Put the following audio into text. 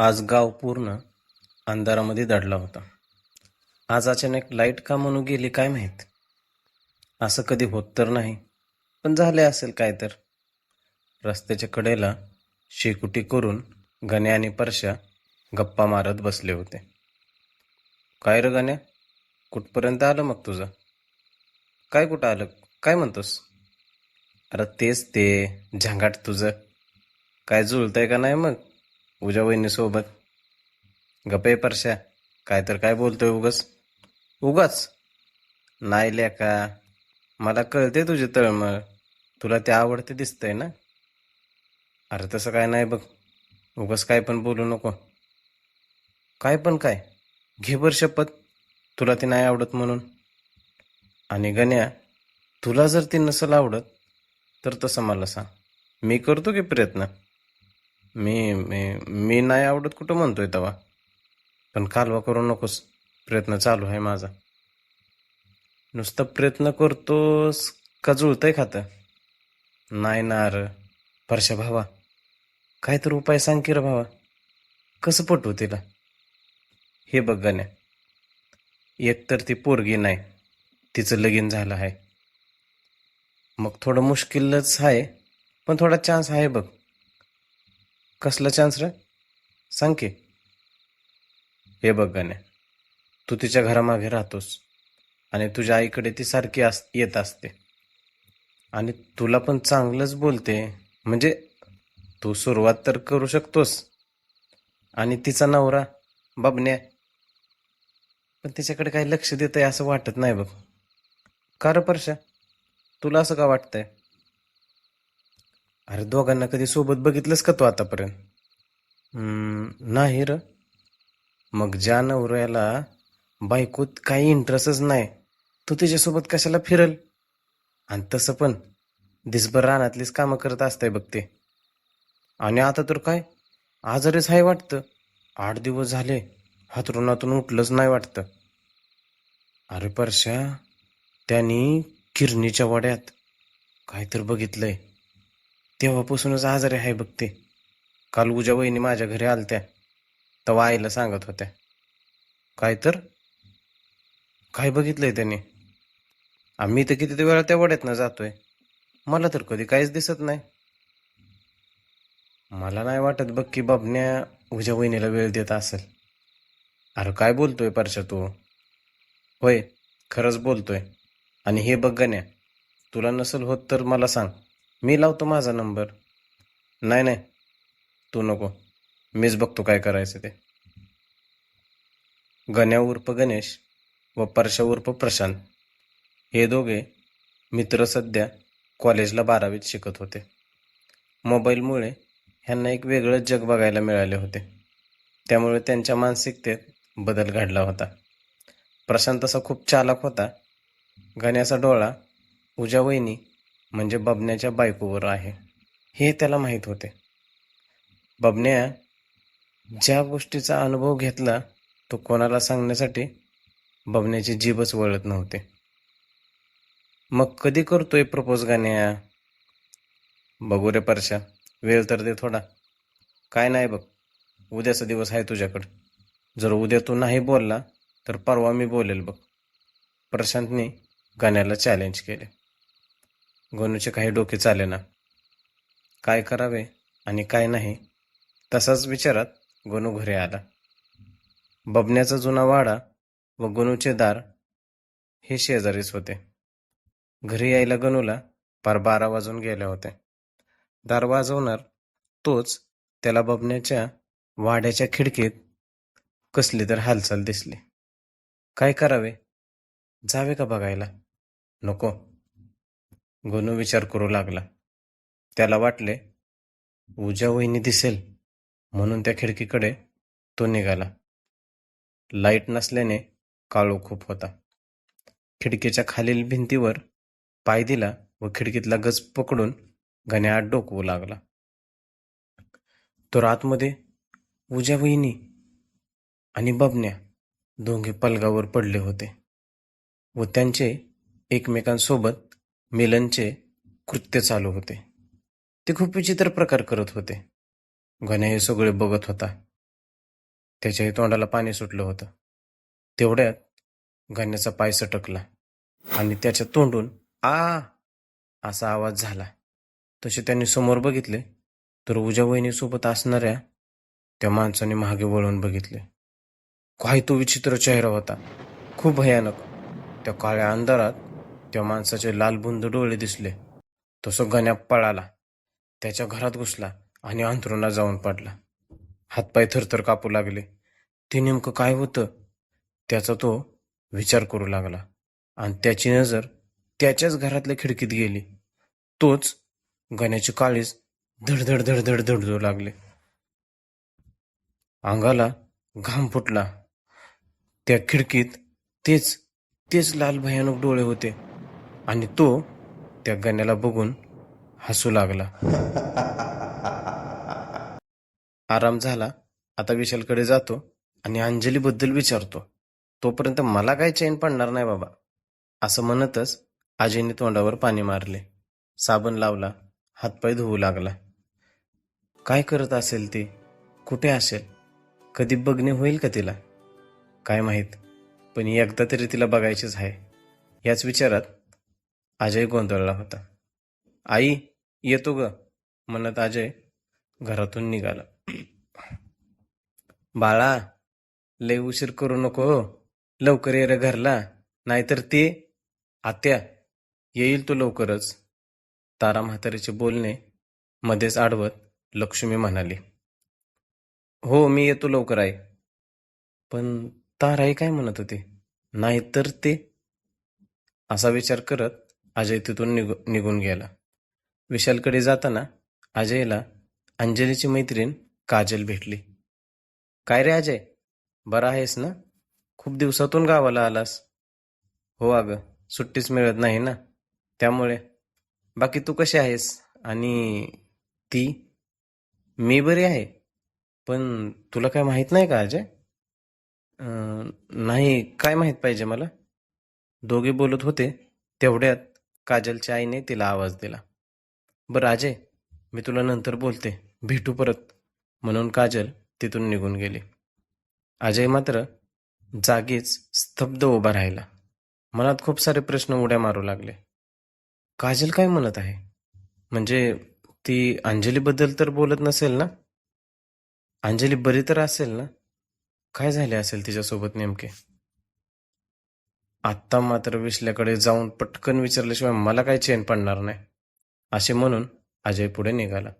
आज गाव पूर्ण अंधारामध्ये दडला होता. आज अचानक लाइट का म्हणून गेली काय माहीत? असं कधी होत तर नाही पण झाले असेल काय तर. रस्त्याच्या कडेला शेकुटी करून गण्या आणि परशा गप्पा मारत बसले होते. काय र गण्या? कुठपर्यंत आलं मग तुझं? काय कुठं आलं? काय म्हणतोस? अरे तेच ते झंगाट तुझं. काय जुळतंय का नाही मग? उजा वहिनीसोबत गप्पे परश्या. काय तर काय बोलतोय उगस उगाच? नाही लेका. मला कळते तुझे तळमळ. तुला ते आवडते दिसतंय ना? अरे तसं काय नाही बघ. उगस काय पण बोलू नको. काय पण काय? घे बर शपथ. तुला ती नाही आवडत म्हणून. आणि गण्या तुला जर ती नसेल आवडत तर तसं मला सांग. मी करतो की प्रयत्न? मी मी मी नाही आवडत कुठं म्हणतोय तवा. पण कालवा करू नकोस. प्रयत्न चालू आहे माझा. नुसतं प्रयत्न करतोस का जुळतंय खातं? नाही ना र. परशा भावा काहीतरी उपाय सांग की र भावा. कसं पटवू तिला? हे बघ गण्या. एक तर ती पोरगी नाही. तिचं लगीन झालं आहे. मग थोडं मुश्किलच आहे पण थोडा चान्स आहे बघ. कसला चान्स रे? सांग की. हे बघ गण्या तू तिच्या घरामागे राहतोस आणि तुझ्या आईकडे ती सारखी अस येत असते. आणि तुला पण चांगलंच बोलते म्हणजे तू सुरुवात तर करू शकतोस. आणि तिचा नवरा बबन्या पण तिच्याकडे काही लक्ष देत आहे असं वाटत नाही बघ. कार परशा तुला असं का वाटतंय? अरे दोघांना कधी सोबत बघितलंस का तू आतापर्यंत? नाही र. मग ज्या नवऱ्याला बायकोत काही इंटरेस्टच नाही तो तिच्यासोबत कशाला फिरल? आणि तसं पण दिसभर रानातलीच कामं करत असतंय बघ ते. आणि आता तर काय? आजारीच आहे वाटतं. आठ दिवस झाले हातरुणातून उठलंच नाही वाटतं. अरे परशा त्यांनी किरणीच्या वाड्यात काहीतरी बघितलंय. तेव्हापासूनच आजारी आहे बघ ते. काल उज्या वहिनी माझ्या घरी आलत्या. तेव्हा आईला सांगत होत्या. काय तर? काय बघितलंय त्याने? आम्ही तर किती वेळा त्या वड्यातनं जातोय. मला तर कधी काहीच दिसत नाही. मला नाही वाटत बघ की बाबण्या उज्या वहिनीला वेळ देत असेल. अरे काय बोलतोय परशा तू? होय खरंच बोलतोय. आणि हे बघ गण्या तुला नसेल होत तर मला सांग. मी लावतो माझा नंबर. नाही नाही. तू नको. मीच बघतो काय करायचं ते. गण्या उर्फ गणेश व परशा उर्फ प्रशांत. हे दोघे मित्र सध्या कॉलेजला बारावीत शिकत होते. मोबाईलमुळे ह्यांना एक वेगळंच जग बघायला मिळाले होते. त्यामुळे त्यांच्या मानसिकतेत बदल घडला होता. प्रशांत असा खूप चालक होता. गण्याचा डोळा उजा वहिनी म्हणजे बबण्याच्या बायकोवर आहे. हे त्याला माहीत होते. बबन्या ज्या गोष्टीचा अनुभव घेतला तो कोणाला सांगण्यासाठी बबण्याची जीभच वळत नव्हते. मग कधी करतोय प्रपोज गाण्या? बघू रे परशा वेळ तर दे थोडा. काय नाही बघ उद्याचा दिवस आहे तुझ्याकडं. जर उद्या तू नाही बोलला तर परवा मी बोलेल बघ. प्रशांतने गाण्याला चॅलेंज केले. गणूचे काही डोके चाले ना काय करावे आणि काय नाही तसाच विचारात गणू घरी आला. बबण्याचा जुना वाडा व गणूचे दार हे शेजारीच होते. घरी यायला गणूला पार बारा वाजून गेल्या होत्या दार वाजवणार तोच त्याला बबण्याच्या वाड्याच्या खिडकीत कसली तर हालचाल दिसली. काय करावे? जावे का बघायला? नको. गोनू विचार करू लागला. त्याला वाटले उज्या वहिनी दिसेल. म्हणून त्या खिडकीकडे तो निघाला. लाइट नसल्याने काळो खूप होता. खिडकीच्या खालील भिंतीवर पाय दिला व खिडकीतला गज पकडून घण्याआत डोकवू लागला. तो रातमध्ये उज्या वहिनी आणि बबन्या दोघे पलगावर पडले होते व त्यांचे एकमेकांसोबत मिलनचे कृत्य चालू होते. ते खूप विचित्र प्रकार करत होते. घन्या हे सगळे बघत होता. त्याच्याही तोंडाला पाणी सुटलं होतं. तेवढ्यात घन्याचा पाय सटकला आणि त्याच्या तोंडून आ असा आवाज झाला. तसे त्यांनी समोर बघितले तर उजा वहिनीसोबत असणाऱ्या त्या माणसाने मागे वळून बघितले. काय तो विचित्र चेहरा होता. खूप भयानक. त्या काळ्या अंधारात त्या माणसाचे लालबुंद डोळे दिसले. तसं गण्या पळाला. त्याच्या घरात घुसला आणि अंथरुणा जाऊन पडला. हातपाय थरथर कापू लागले. ते नेमकं काय होतं? त्याचा तो विचार करू लागला. आणि त्याची नजर त्याच्याच घरातल्या खिडकीत गेली. तोच गण्याची काळीज धडधड धडधड धडधडू लागले. अंगाला घाम फुटला. त्या खिडकीत तेच तेच लाल भयानक डोळे होते. आणि तो त्या गण्याला बघून हसू लागला. आराम झाला. आता विशालकडे जातो आणि अंजलीबद्दल विचारतो. तोपर्यंत मला काय चैन पडणार नाही बाबा असं म्हणतच आजीने तोंडावर पाणी मारले. साबण लावला हातपाय धुवू लागला. काय करत असेल ती? कुठे असेल? कधी बघणे होईल का तिला? काय माहीत पण एकदा तरी तिला बघायचीच आहे. याच विचारात अजय गोंधळला होता. आई येतो ग म्हणत अजय घरातून निघाला. बाळा लय उशीर करू नको हो. लवकर ये रे घरला नाहीतर ते आत्या येईल तो लवकरच. तारा म्हातारीचे बोलणे मध्येच आडवत लक्ष्मी म्हणाली. हो मी येतो लवकर आहे पण ताराई काय म्हणत होती? नाहीतर ते? असा विचार करत अजय तिथून निघू निघून गेला. विशालकडे जाताना अजयला अंजलीची मैत्रीण काजल भेटली. काय रे अजय? बरा आहेस ना? खूप दिवसातून गावाला आलास. हो अगं सुट्टीच मिळत नाही ना. त्यामुळे. बाकी तू कशी आहेस? आणि ती? मी बरी आहे. पण तुला काय माहीत नाही का अजय? नाही काय माहीत पाहिजे मला? दोघे बोलत होते तेवढ्यात काजलच्या आईने तिला आवाज दिला. बरं अजय मी तुला नंतर बोलते. भेटू परत. म्हणून काजल तिथून निघून गेली. अजय मात्र जागीच स्तब्ध उभा राहिला. मनात खूप सारे प्रश्न उड्या मारू लागले. काजल काय म्हणत आहे? म्हणजे ती अंजलीबद्दल तर बोलत नसेल ना? अंजली बरी तर असेल ना? काय झाले असेल तिच्यासोबत नेमके? आत्ता मात्र विसल्याकडे जाऊन पटकन विचारल्याशिवाय मला काही चेन पडणार नाही. असे म्हणून अजय पुढे निघाला.